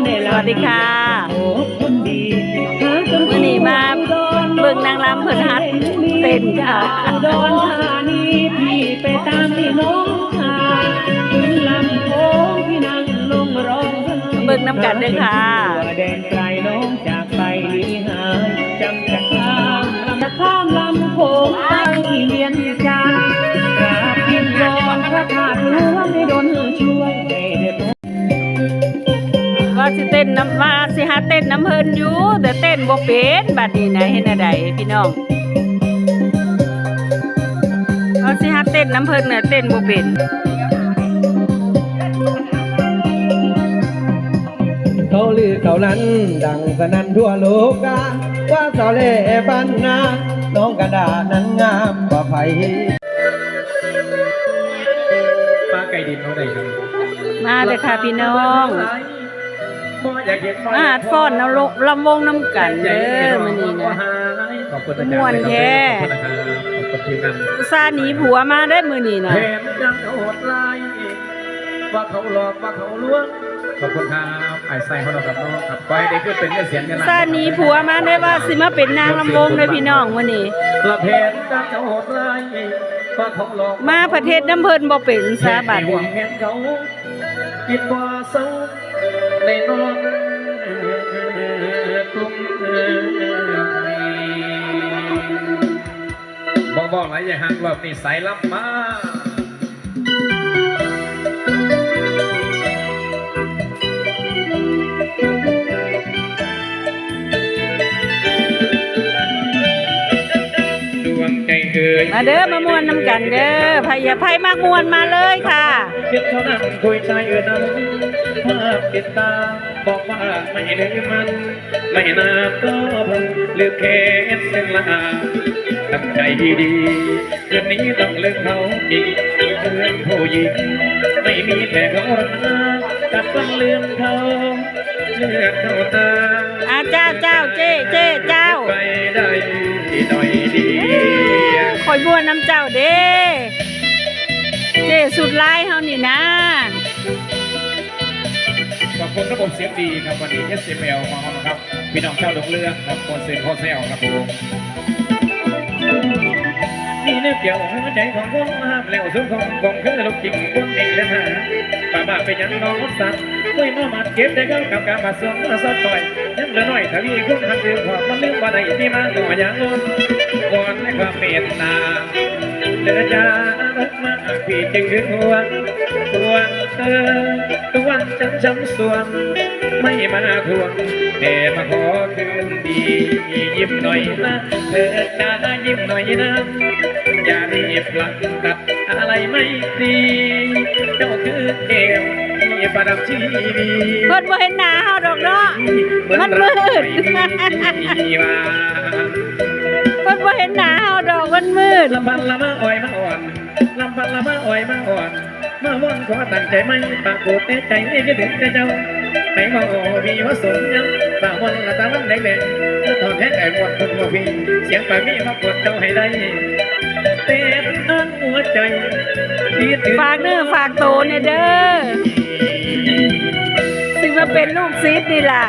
สวัสดีค่ะคนดีมื้อนี้มาเบิ่งนางรำเพิ่นฮัดเต้นค่ะอุดรธานีพี่ไปตามพี่น้องมาถึงลำโพงพี่นั่งลงร้องไห้เบิ่งน้ำกันเด้อค่ะ ต้นน้ำว่าสิหาเต้นน้ำเพิ่นอยู่แต่เต้นบ่เป็นบัดนี้นะเฮ็ดแนวใดพี่น้องเอาสิหาเต้นน้ำเพิ่นน่ะเต้นบ่เป็นเขาลือเขานั้น ดังสนั่นทั่วโลกาว่าสาวเล่บ้านนาน้องกระดาษนั้นงามกว่าไผปลาไก่ดินเท่าไหร่ครับมาเด้อค่ะพี่น้องบ่อยากเห็น มาหาดฟ้อนเอาลงลำวงน้ำกันเด้อมื้อนี้นะขอบคุณอาจารย์ม่วนแท้ขอบคุณนะครับขอบคุณทีมงานอุตส่าห์หนีผัวมาได้มื้อนี้นะแถมยังเขาโหดร้ายว่าเขาหลอกว่าเขาลวงขอบคุณครับไอ้ไส้เขาเรากับน้องครับไปได้ขึ้นเป็นเสียงกันอุตส่าห์หนีผัวมาได้ว่าสิมาเป็นนางลำวงเด้อพี่น้องมื้อนี้ละเพนยังเขาโหดร้ายว่าเขาหลอกมาประเทศน้ำเพิ่นบ่เป็นซาบัดหวันี้งเห็นเขาคิดว่าเศร้า ในนอนกลุ่มบอกบอกหลายอย่างหักแบบนิสัยลับมาดวงใจเอ่ยมาเด้อมาม่วนน้ำกันเด้อไผอย่าไผมากม่วนมาเลยค่ะคิดเท่านั้นคุยใจเอื่นนั้น ภาพติดตา บอกว่าไม่ลืมมัน ไม่นานก็พันลืมแค่เส้นลาตั้งใจดีๆคืนนี้ต้องเลิกเขาอีกเพื่อนผู้หญิงไม่มีแต่เขารักกับต้องเลืมเขาเลือกเขาตาอาเจ้าเจ้าเจ้เจ้เจ้าไปได้หน่อยดีคอยม่วนน้ำเจ้าเด้เจ้สุดลายเฮานี่นะ ขอบคุณระบบเสียงดีครับวันนี้ SML ของเราครับพี่น้องเจ้าดงเลือกครับคนเซนโคเซลครับผมนี่เนื้อเกี่ยวหัวใจของคนห้ามแล้วสุดของของคือลูกจริงคนเองและหาป่าบ้าเป็นยังน้องสัตว์คุยมาหมัดเก็บได้ก็กับการบาเสียงมาสักต่อยยังเหลือน้อยทวีคุณทันคือความมันลืมว่าใดที่มาหน่อยอย่างล้นวอนในความเมตตาเดินจารักมาพี่จึงถึงหัว ตัวเออตัวจำจำส่วน ไม่มาทวงแต่มาขอคืนดียิ้มหน่อยนะเธอจ้ายิ้มหน่อยนะอย่ารีบหลังตัดอะไรไม่ดีเจ้าคือเอวที่ประดับชีวีเพิ่นบ่เห็นหน้าเฮาดอกเนาะมันมืดมีว่าเพิ่นบ่เห็นหน้าเฮาดอกมันมืดลำพันละมาอ่อยมาอ่อนลำพันละมาอ่อยมาอ่อน มาว่อนขอตั้งใจไม่ปากโกรธแต่ใจนี่คิดถึงแต่เจ้าไหนมาโอ้มีว่าสมยังปากวันละตาลังแดงแดงถอดแท้ไอ้หมดคนว่าพี่เสียงปากมีมากดเจ้าให้ได้เต้นทั้งหัวใจที่ถึงฝากเนื้อฝากโตเนี่ยเด้อสิมาเป็นลูกศิษย์นี่ล่ะ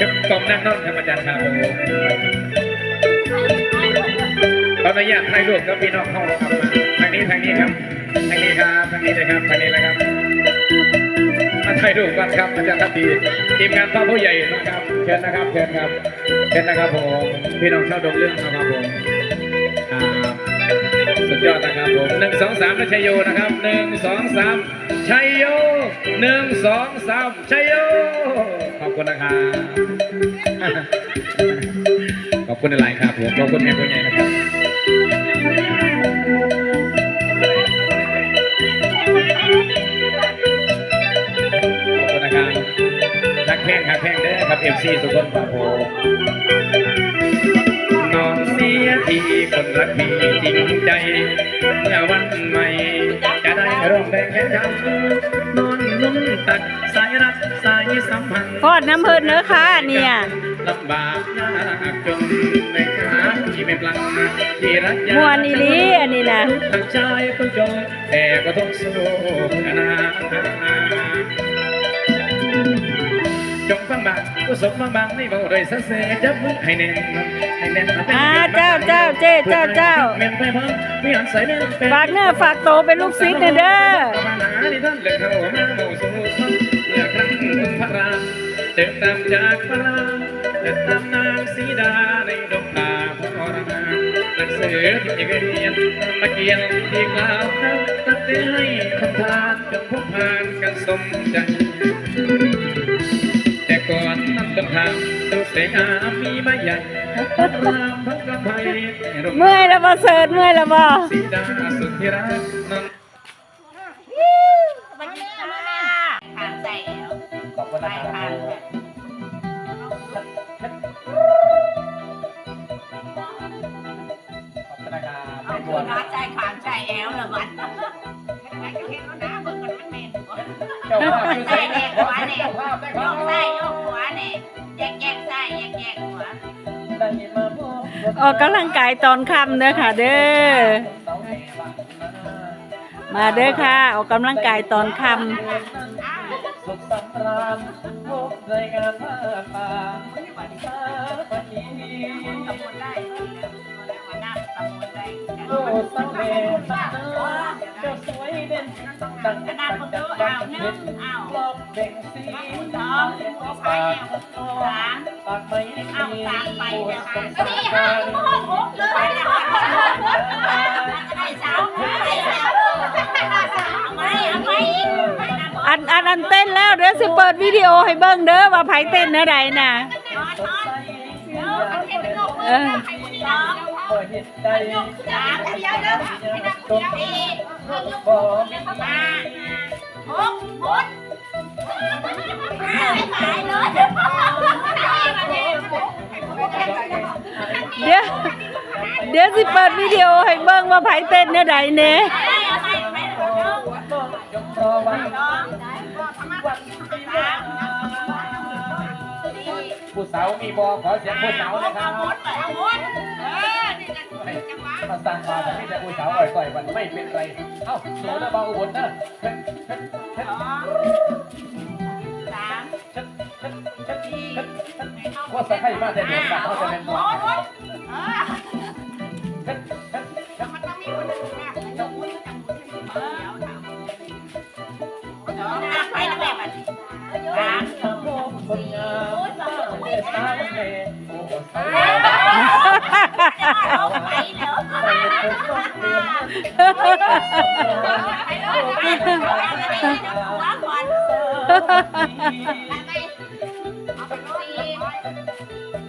กับกองนั่งนอนครับอาจารย์ครับผมขออนุญาตถ่ายรูปกับพี่น้องห้องครับมาทางนี้ทางนี้ครับ ทางนี้ครับทางนี้เลยครับทางนี้เลยครับมาถ่ายรูปกันครับอาจารย์ทัพทีทีมงานพ่อผู้ใหญ่นะครับเชิญนะครับเชิญครับเชิญนะครับผมพี่น้องชาวดงเรื่องนะครับผมสุดยอดนะครับผมหนึ่งสองสามชัยโยนะครับหนึ่งสองสามชัยโยหนึ่งสองสามชัยโยขอบคุณนะครับขอบคุณหลายครับผมขอบคุณแม่ผู้ใหญ่นะครับ ครับเอฟซีสุขคนปะโพนอนเสียทีคนรักมีจริงใจเมื่อวันใหม่ จะได้ร่วมแบ่งแค่ทำนอนนุ่มตักสายรักสายสัมพันธ์พอดน้ำเพิ่นเด้อค่ะเนี่ยลำบากยากจนไม่หาที่ไม่ปลังที่รักยาม่วนอีหลีอันนี้นะทั้งชายคนจนแต่ก็ต้องสู้นะจงฟังบาง กุศลบางบางนี่บ่ได้สักเสจับมือให้แน่นให้แน่นอ่าเจ้าเจ้าเจ้เจ้าเจ้าแม่นไปพ้องมีอันแน่นเป็นฝากเนื้อฝากโตวเป็นลูกศิษย์เด้อมาหาที่ท่านเลือกเข้ามาหมู่สู่ท่านเลือกครั้งเดินตามจากพระเดินตามนางสีดาในดงนาพรนานักเสือที่เรียนมาเกียนที่กล่าวตั้งแต่ให้คำทานจนพบผ่านกันสมใจ ก่อนนั้นต้องทำตัวเสียงามมีไม้ใหญ่ทั้งรามทั้งกระไพรเมื่อยแล้วบ่เสิร์ชเมื่อยแล้วบ่สีดาสุดที่รักนั้นมันจะทานใส่แล้วขอบคุณไปนะคทารันบแบบขอบคุณนะครับเอาตัวน้าใจขามใจแอลละมันไม่ก็เห็นแล้วนะเบิ่งกันมันเมนเจ้าภาพใส่แยกหัวเนี่ยเจ้าภาพได้คโยรับกใส่ ออกกำลังกายตอนค่ำเด้อค่ะ เด้อ มาเด้อค่ะ ออกกำลังกายตอนค่สุขสำราญพบรายงานผ้าป่าสาปนีตำบลได้มานั่งตำบลได้โอ้สาวเวตาเจ้าสวยเด่นดังขนาดัดงคนดัดูงดัเอางหนึ่เห็ง นเอารอบเบ่งสีสองสามสามปากไม่เอาสามไปโอ้นะสคะงสารกันเลยจะได้สาวไม่เอาไหมเอาไหมำอันอันอันเต้นแล้วเดี๋ยวสิเปิดวิดีโอให้เบิ่งเด้อว่าไผเต้นเนื้อใดน่ะเออเปิดเหตุใด สอให้นับเดียวสี่บอกห้าหกหกหายเลยเดี๋ยวเดี๋ยวสิเปิดวิดีโอให้เบิ่งว่าไผเต้นเนื้อใดเน่ยผู้สาวมีบอขอเสียงผู้สาวนะครับ มาสั่งมาแต่ไม่แต่ผู้สาวอ่อยๆมันไม่เป็นไร เอ้าหนูนะเบาอุบลนะเฮ้ยเฮ้ยเฮ้ยสามเฮ้ยเฮ้ยเฮ้ยเฮ้ยว่าสักให้มาแต่เดือนกันเขาจะเป็นตัวเฮ้ยเฮ้ยเฮ้ยมันต้องมีคนหนึ่งนะยกมือจับมือขึ้นมาแล้วถามสองไปแล้วแบบสามทำโลกคนงามเมื่อสายเมฆโอ้ส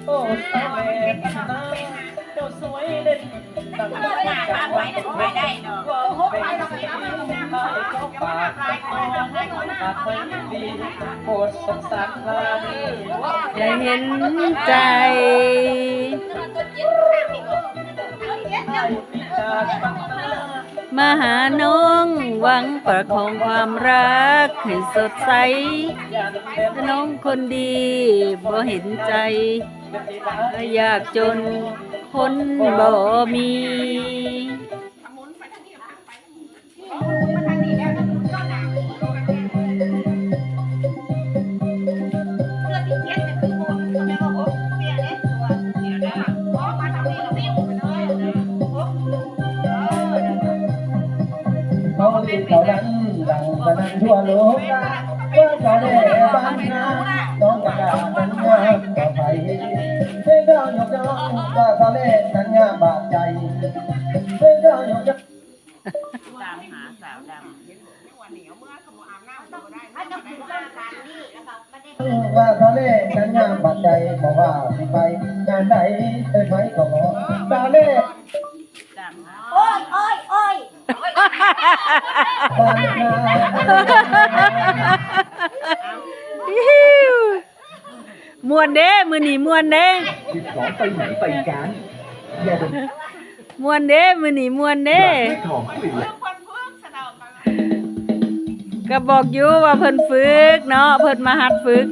โอ้สาวเมฆนะเจ้าสวยเด่นตั้งเออหน้าตาไว้เนี่ยไปได้เนาะว่าเป็นสีไทยเขาปากปากไม่ดีโปรดสงสารพานีอย่าเห็นใจให้พิการปัญหา มาหาน้องหวังประคองความรักให้สดใสนน้องคนดีบ่เห็นใจ อยากจนคนบ่มีันทั่วโลกเมื่อเขาได้บ้านนาน้องกระดาษนั้นงามต่อไปเพื่อนเขายกย่องว่าเขาเลนั้นงามบาดใจเพื่อนเขายกย่องตามหาสาวดำว่าเขาเล่นนั้นงามบาดใจบอกว่าสิไปงานไหนเอ้ยไปก็บอกเขาเล่นตามหาบ้านนา มวนเด้มือนีมวนเด้สิบสองไปไหนไปกันอย่าดมมวนเด้มือนีมวนเด้ไม่ของเปลี่ยนคนเพิ่งสะดอกกันก็บอกอยู่ว่าเพิ่นฝึกเนาะเพิ่นมาหัดฝึก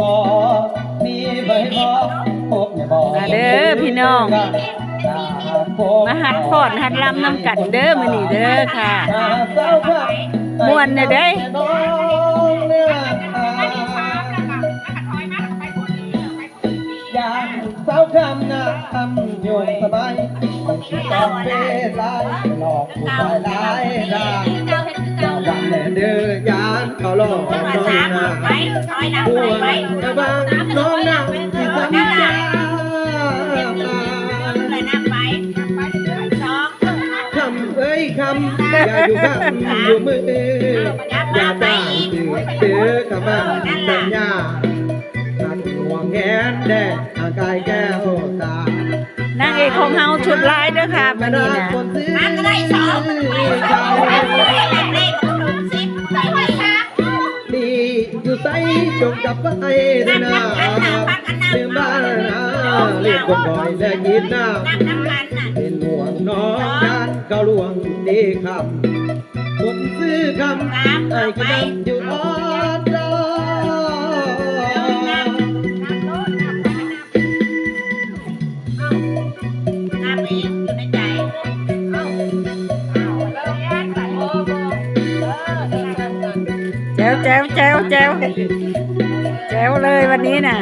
บอกมีใบบอกพบอย่าบอกมาเด้อพี่น้อง มาหัดฟ้อนหัดลำน้ำกันเด้อมื้อนี้เด้อค่ะม่วนน่ะเด้น้องเนี่ยอยากสาวคำนะคำโยนสบายตอบเปลายหลอกผู้ชายหลายราย วันแม่เด้อยานเขาหลอกน้องนาห่วงกระบังน้องนางที่ทำใจคำเอ้ยคำอย่าอยู่คำอยู่มืออย่าตามตื่นเตือกับบ้านสัญญาหันห่วแขนแดงอากายแก้วตานางเอกของเฮาชุดลายด้อค่ะมื้อนี้นะดี อยู่ใสจงจับไว้เด้อนะเลี้ยงบ้านนะเลี้ยกคนบ่อยและกินน้ำเป็นห่วงน้องยานเขาหลวงดีคำคนซื้อคำไอ้กินน้ำอยู่ออ แจ๋วแจ๋วแจ๋วแจ๋วเลยวันนี้น่ะ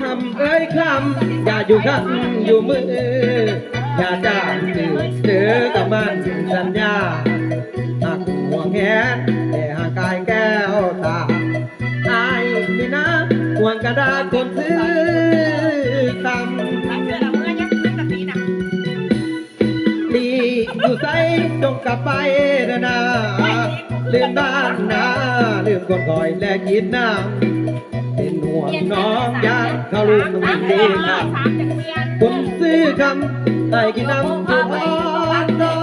คำเอ้ยคำอย่าอยู่คำอยู่มืออย่าจ้างตื่นเสือกับมันสัญญาหากห่วงแหนแต่หากกายแก้วตาอายนี่นะห่วงกระดาษคน ใสจงกลับไปเด้อนะลืมบ้านนะลืมคนคอยและกินน้ำเป็นห่วงน้องยานเขาลูกต้องดีครับคุณซื้อคำได้กินน้ำจุอ่อนนอ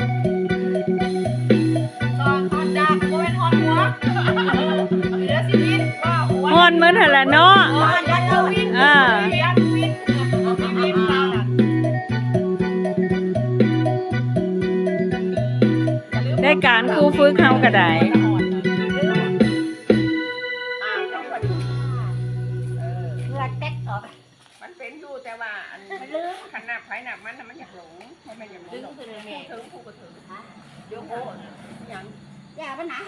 ฮ ฝึกเฮาก็ได้มันเป็นอยู่แต่ว่าอันมันลืมขนาดไผหนักมันน่ะมันอยากหลงมันไม่อยากหลงหรอกพูดถึงผู้ก็ถึงเดี๋ยวโอ้ยอย่างอย่าปัญหา